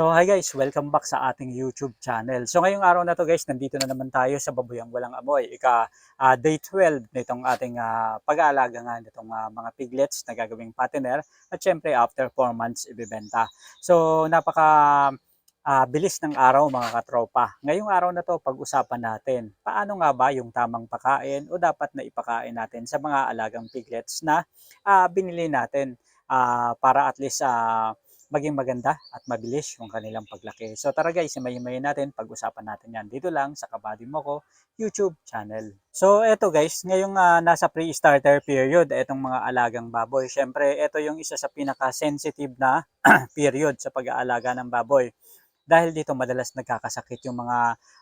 So hi guys, welcome back sa ating YouTube channel. So ngayong araw na to guys, nandito na naman tayo sa Babuyang Walang Amoy. Ika ah, day 12 nitong ating ah, pag-aalaga nga nitong ah, mga piglets na gagawing patiner at syempre after 4 months ibebenta. So napaka ah, bilis ng araw mga katropa. Ngayong araw na to pag-usapan natin paano nga ba yung tamang pakain o dapat na ipakain natin sa mga alagang piglets na ah, binili natin ah, para at least ah, maging maganda at mabilis yung kanilang paglaki. So tara guys, simay-himayin natin, pag-usapan natin yan dito lang sa Kabady Mo Ko YouTube channel. So eto guys, ngayong ah, nasa pre-starter period, etong mga alagang baboy. Syempre, ito yung isa sa pinaka-sensitive na period sa pag-aalaga ng baboy. Dahil dito madalas nagkakasakit yung mga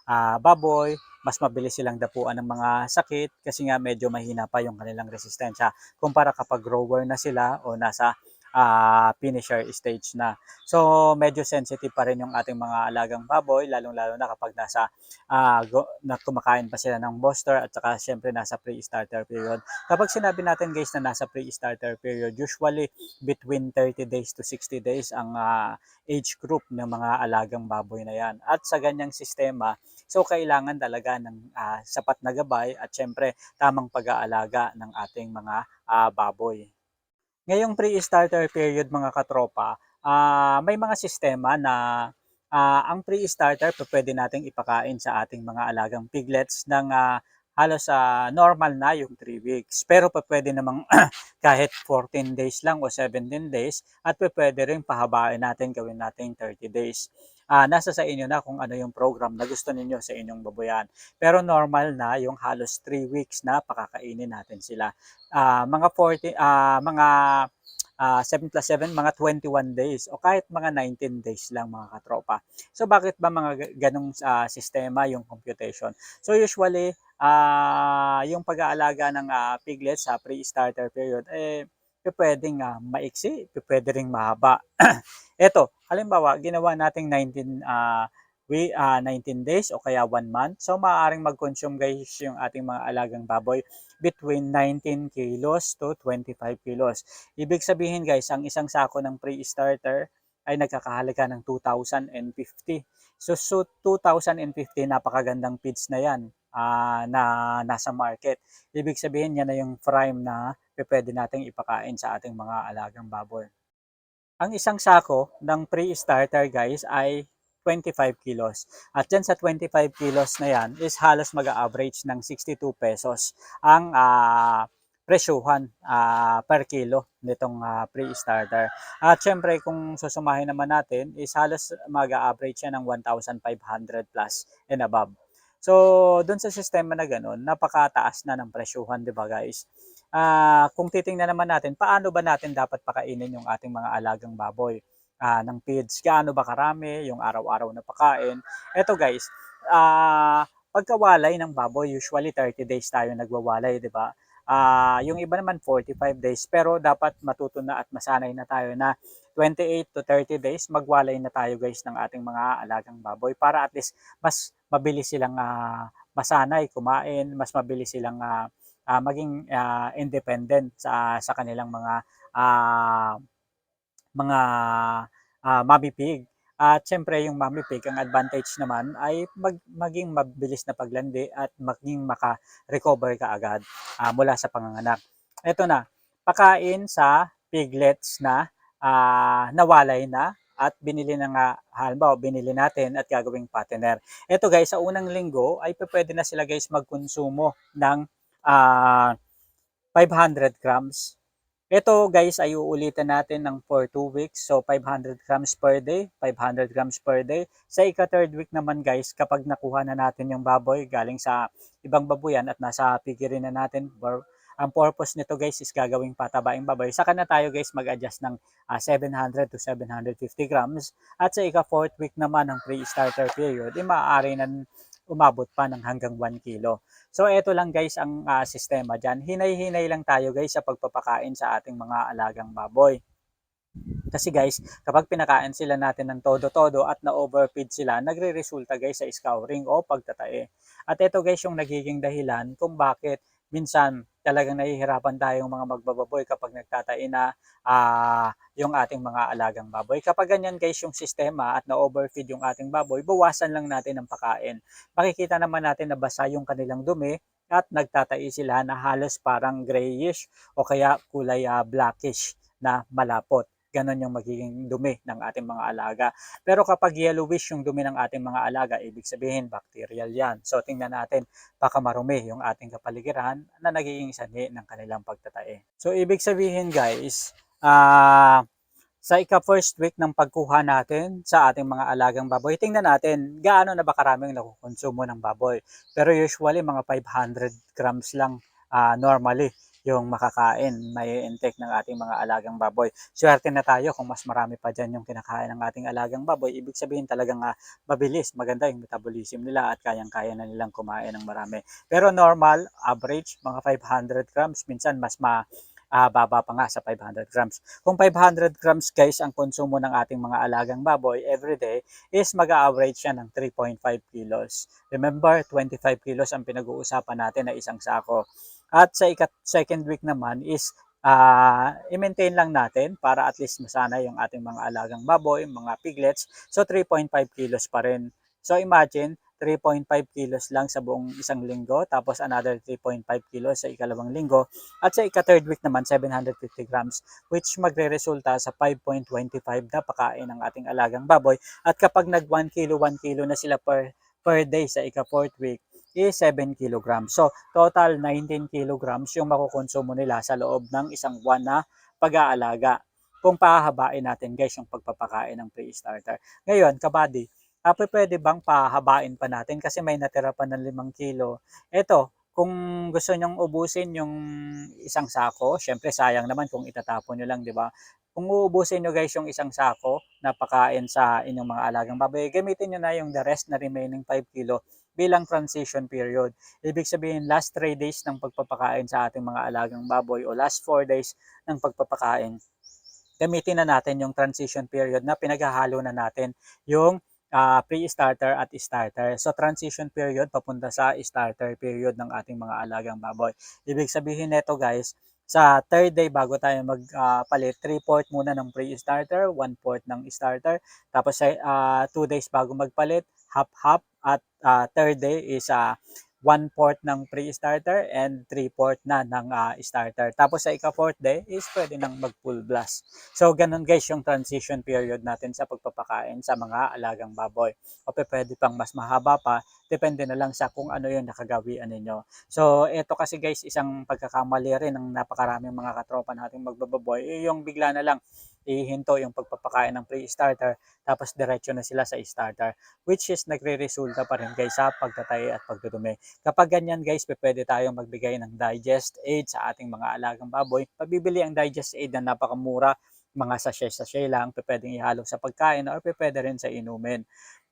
ah, baboy, mas mabilis silang dapuan ng mga sakit kasi nga medyo mahina pa yung kanilang resistensya kumpara kapag grower na sila o nasa ah, finisher stage na. So medyo sensitive pa rin yung ating mga alagang baboy lalong-lalo na kapag nasa ah, go, na kumakain pa sila ng booster at saka syempre nasa pre-starter period. Kapag sinabi natin guys na nasa pre-starter period, usually between 30 days to 60 days ang ah, age group ng mga alagang baboy na yan. At sa ganyang sistema, so kailangan talaga ng ah, sapat na gabay at syempre tamang pag-aalaga ng ating mga ah, baboy. Ngayong pre-starter period mga katropa, ah, may mga sistema na ah, ang pre-starter pwede nating ipakain sa ating mga alagang piglets ng ah, halos ah, normal na yung 3 weeks. Pero pwede namang kahit 14 days lang o 17 days at pwede rin pahabain natin gawin natin 30 days. Ah, nasa sa inyo na kung ano yung program na gusto ninyo sa inyong baboyan. Pero normal na yung halos 3 weeks na pakakainin natin sila. Ah, mga 40 ah, mga ah, 7 plus 7, mga 21 days o kahit mga 19 days lang mga katropa. So bakit ba mga ga- ganong ah, sistema yung computation? So usually, ah, yung pag-aalaga ng ah, piglets sa pre-starter period, eh, pwedeng ah, maiksi, pwede ring mahaba. Ito, halimbawa, ginawa nating 19 ah, we, ah, 19 days o kaya 1 month. So maaaring mag-consume guys yung ating mga alagang baboy between 19 kilos to 25 kilos. Ibig sabihin guys, ang isang sako ng pre-starter ay nagkakahalaga ng 2,050. So, so 2,050 napakagandang feeds na yan ah, na nasa market. Ibig sabihin yan na yung prime na pwede nating ipakain sa ating mga alagang baboy. Ang isang sako ng pre-starter guys ay 25 kilos. At dyan sa 25 kilos na yan is halos mag-average ng 62 pesos ang ah, presyuhan ah, per kilo nitong ah, pre-starter. At syempre kung susumahin naman natin is halos mag-average yan ng 1,500 plus and above. So, doon sa sistema na ganun, napakataas na ng presyuhan, di ba guys? Ah, kung titingnan naman natin, paano ba natin dapat pakainin yung ating mga alagang baboy? ah, ng feeds, gaano ba karami, yung araw-araw na pakain. Eto guys, ah, pagkawalay ng baboy, usually 30 days tayo nagwawalay, di ba? Ah, yung iba naman 45 days, pero dapat matuto na at masanay na tayo na 28 to 30 days, magwalay na tayo guys ng ating mga alagang baboy para at least mas mabilis silang ah, masanay kumain, mas mabilis silang ah, ah, maging ah, independent sa sa kanilang mga ah, mga mommy pig. At syempre yung pig, ang advantage naman ay mag, maging mabilis na paglandi at maging maka-recover ka agad ah, mula sa panganganak. Ito na, pakain sa piglets na ah, nawalay na at binili na nga, halimbawa, binili natin at gagawing patiner. Ito guys, sa unang linggo ay pwede na sila guys magkonsumo ng ah, 500 grams ito guys ay uulitin natin ng for 2 weeks. So 500 grams per day, 500 grams per day. Sa ika third week naman guys, kapag nakuha na natin yung baboy galing sa ibang babuyan at nasa pigirin na natin, ang purpose nito guys is gagawing patabaing baboy. Saka na tayo guys mag-adjust ng uh, 700 to 750 grams. At sa ika fourth week naman ng pre-starter period, ay maaari na umabot pa ng hanggang 1 kilo. So ito lang guys ang uh, sistema dyan. Hinay-hinay lang tayo guys sa pagpapakain sa ating mga alagang baboy. Kasi guys, kapag pinakain sila natin ng todo-todo at na-overfeed sila, nagre-resulta guys sa scouring o pagtatae. At ito guys yung nagiging dahilan kung bakit minsan talagang nahihirapan tayong mga magbababoy kapag nagtatain na ah, yung ating mga alagang baboy. Kapag ganyan guys yung sistema at na-overfeed yung ating baboy, bawasan lang natin ang pagkain. Makikita naman natin na basa yung kanilang dumi at nagtatai sila na halos parang grayish o kaya kulay ah, blackish na malapot. Ganon yung magiging dumi ng ating mga alaga. Pero kapag yellowish yung dumi ng ating mga alaga, ibig sabihin bacterial yan. So tingnan natin, baka marumi yung ating kapaligiran na nagiging sanhi ng kanilang pagtatae. So ibig sabihin guys, ah sa ika first week ng pagkuha natin sa ating mga alagang baboy, tingnan natin gaano na ba karaming nakukonsumo ng baboy. Pero usually mga 500 grams lang ah, normally yung makakain, may intake ng ating mga alagang baboy. Swerte na tayo kung mas marami pa dyan yung kinakain ng ating alagang baboy. Ibig sabihin talagang uh, mabilis, maganda yung metabolism nila at kayang-kaya na nilang kumain ng marami. Pero normal, average, mga 500 grams, minsan mas ma uh, baba pa nga sa 500 grams. Kung 500 grams guys ang konsumo ng ating mga alagang baboy everyday is mag-average siya ng 3.5 kilos. Remember, 25 kilos ang pinag-uusapan natin na isang sako. At sa ikat second week naman is uh, i-maintain lang natin para at least masana yung ating mga alagang baboy, mga piglets. So 3.5 kilos pa rin. So imagine, 3.5 kilos lang sa buong isang linggo, tapos another 3.5 kilos sa ikalawang linggo, at sa ika-third week naman 750 grams, which magre-resulta sa 5.25 na pakain ng ating alagang baboy. At kapag nag 1 kilo, 1 kilo na sila per, per day sa ika-fourth week, is 7 kilograms. So, total 19 kilograms yung makukonsumo nila sa loob ng isang buwan na pag-aalaga. Kung pahabain natin guys yung pagpapakain ng pre-starter. Ngayon, kabady, uh, pwede bang pahabain pa natin kasi may natira pa ng 5 kilo. Ito, kung gusto nyong ubusin yung isang sako, syempre sayang naman kung itatapon nyo lang, di ba? Kung uubusin nyo guys yung isang sako na pakain sa inyong mga alagang baboy, gamitin nyo na yung the rest na remaining 5 kilo bilang transition period. Ibig sabihin, last 3 days ng pagpapakain sa ating mga alagang baboy o last 4 days ng pagpapakain, gamitin na natin yung transition period na pinaghahalo na natin yung uh, pre-starter at starter. So transition period papunta sa starter period ng ating mga alagang baboy. Ibig sabihin nito guys, sa third day bago tayo magpalit, uh, 3 port muna ng pre-starter, 1 port ng starter. Tapos sa uh, 2 days bago magpalit, half-half at uh, third day is uh, 1 port ng pre-starter and 3 port na ng uh, starter. Tapos sa ika-fourth day is pwede nang mag-full blast. So ganun guys yung transition period natin sa pagpapakain sa mga alagang baboy. O pwede pang mas mahaba pa, depende na lang sa kung ano yung nakagawian ninyo. So ito kasi guys isang pagkakamali rin ng napakaraming mga katropa nating magbababoy, eh, yung bigla na lang ihinto yung pagpapakain ng pre-starter tapos diretso na sila sa starter which is nagre-resulta pa rin guys sa pagtatay at pagdudumi. Kapag ganyan guys, pwede tayong magbigay ng digest aid sa ating mga alagang baboy. Pabibili ang digest aid na napakamura, mga sachet-sachet lang, pwedeng ihalo sa pagkain or pwede rin sa inumin.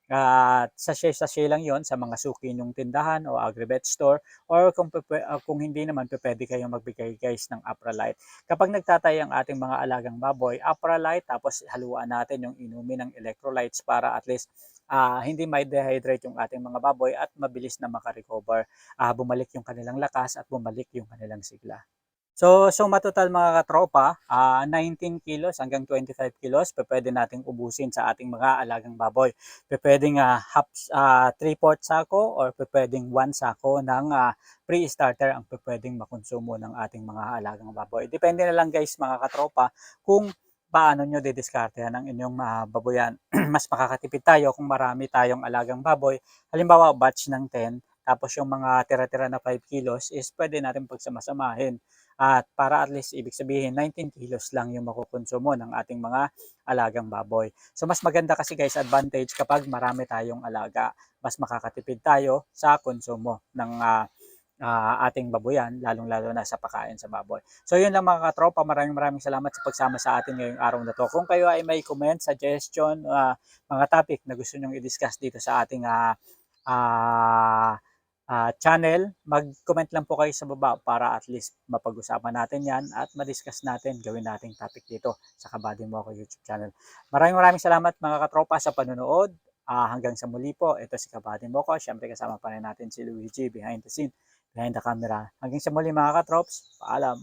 At sachet-sachet lang yon sa mga suki nyong tindahan o agribet store or kung, uh, kung hindi naman pwede kayong magbigay guys ng Apralite. Kapag nagtatay ang ating mga alagang baboy, Apralite tapos haluan natin yung inumin ng electrolytes para at least uh, hindi may dehydrate yung ating mga baboy at mabilis na makarecover. Uh, bumalik yung kanilang lakas at bumalik yung kanilang sigla. So, so matotal mga katropa, uh, ah, 19 kilos hanggang 25 kilos pwede nating ubusin sa ating mga alagang baboy. Pwedeng uh, half, uh, 3 port sako or pwedeng 1 sako ng uh, pre-starter ang pwedeng makonsumo ng ating mga alagang baboy. Depende na lang guys mga katropa kung paano nyo didiskarte ng inyong uh, baboyan. Mas makakatipid tayo kung marami tayong alagang baboy. Halimbawa, batch ng 10, tapos yung mga tira-tira na 5 kilos is pwede natin pagsamasamahin at para at least ibig sabihin 19 kilos lang yung makukonsumo ng ating mga alagang baboy. So mas maganda kasi guys advantage kapag marami tayong alaga. Mas makakatipid tayo sa konsumo ng uh, uh, ating baboyan, lalong-lalo na sa pagkain sa baboy. So yun lang mga katropa, maraming maraming salamat sa pagsama sa atin ngayong araw na to. Kung kayo ay may comment, suggestion, uh, mga topic na gusto nyong i-discuss dito sa ating uh, uh, uh, channel, mag-comment lang po kayo sa baba para at least mapag-usapan natin yan at ma-discuss natin, gawin nating topic dito sa Kabady Mo ako YouTube channel. Maraming maraming salamat mga katropa sa panonood. Uh, hanggang sa muli po, ito si Kabady Mo ko. Siyempre kasama pa rin natin si Luigi behind the scene. behind the camera. Hanggang sa muli mga katrops, paalam.